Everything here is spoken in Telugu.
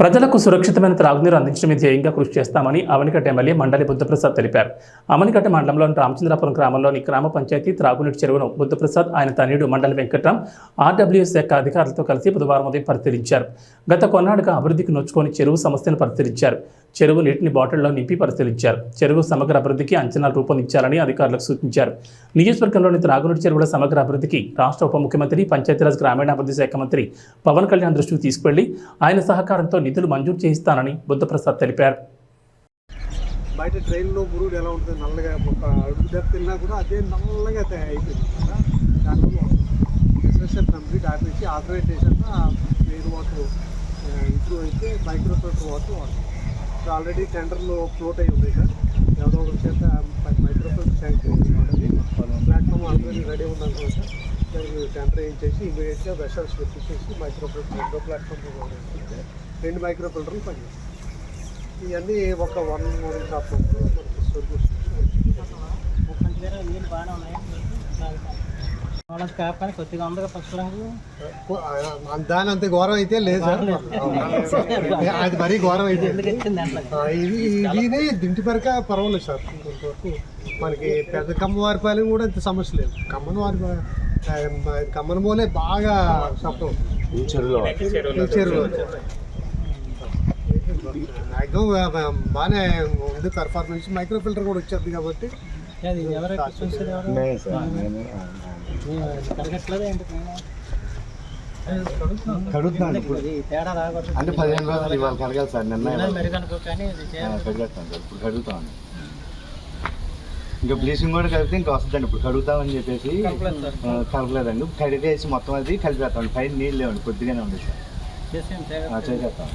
ప్రజలకు సురక్షితమైన త్రాగునీరు అందించడమే ధ్యేయంగా కృషి చేస్తామని అవనికట ఎమ్మెల్యే మండలి బుద్ధప్రసాద్ తెలిపారు. అవనికట్ట మండలంలోని రామచంద్రాపురం గ్రామంలోని గ్రామ పంచాయతీ త్రాగునీటి చెరువును బుద్ధప్రసాద్ ఆయన తనయుడు మండలి వెంకట్రాం ఆర్డబ్ల్యూఎస్ శాఖ అధికారులతో కలిసి బుధవారం ఉదయం పరిశీలించారు. గత కొన్నాడుగా అభివృద్ధికి నోచుకొని చెరువు సమస్యను పరిశీలించారు. చెరువు నీటిని బాటిల్లో నింపి పరిశీలించారు. చెరువు సమగ్ర అభివృద్ధికి అంచనాలు రూపొందించాలని అధికారులకు సూచించారు. నియోజకవర్గంలోని త్రాగునీటి చెరువుల సమగ్ర అభివృద్ధికి రాష్ట్ర ఉప ముఖ్యమంత్రి పంచాయతీరాజ్ గ్రామీణాభివృద్ధి శాఖ మంత్రి పవన్ కళ్యాణ్ దృష్టికి తీసుకువెళ్ళి ఆయన సహకారంతో నిధులు మంజూరు చేయిస్తానని బుద్ధప్రసాద్ తెలిపారు. బయట ట్రైన్లో పురుగుడు ఎలా ఉంటుంది నల్లగా ఒక అడుగు దెబ్బ తిన్నా కూడా అదే నల్లగా తయారు దానివల్ల ఎస్ఎస్ఎల్ కంప్లీట్ ఆపేసి ఆపరేట్ చేశాక వేరు వాటర్ ఇంప్రూవ్ అయితే మైక్రో వాటర్ వాడుతుంది ఇప్పుడు ఆల్రెడీ టెండర్లో ఫ్లోట్ అయి ఉంది సార్. ఎవరో ఒకరి చేత micro filter sanction platform already ready ఉందనుకో సార్. దానికి టెండర్ ఏం చేసి ఇమీడియట్గా వెషల్స్ పెట్టేసి మైక్రో రెండో ప్లాట్ఫామ్ రెండు మైక్రో ఫిల్టర్లు పనిచేస్తాయి. ఇవన్నీ ఒక వన్ వన్ అండ్ దాని అంత ఘోరం అయితే లేదు సార్. అది మరీ ఘోరం అయితే. ఇది ఇది దింటి పరక పర్వాలేదు సార్. కొంతవరకు మనకి పెద్ద కమ్మవారిపాలెం కూడా ఇంత సమస్య లేదు. కమ్మన వారి కమ్మన మూలే బాగా సఫలం మ్యాక్సిమం బాగానే ఉంది పెర్ఫార్మెన్స్ మైక్రో ఫిల్టర్ కూడా వచ్చేది కాబట్టి కడుగుతున్నాను ఇప్పుడు. అంటే పదిహేను రోజులు ఇవాళ కడగాలి సార్ నిన్న ఇప్పుడు ఇంకా బ్లీచింగ్ కూడా కలిపితే ఇంకా వస్తుందండి ఇప్పుడు కడుగుతామని చెప్పేసి కలపలేదండి. కడిగేసి మొత్తం అది కలిపేస్తాం. పైన నీళ్ళు లేవండి కొద్దిగానే ఉంది సార్. చేసేస్తాం.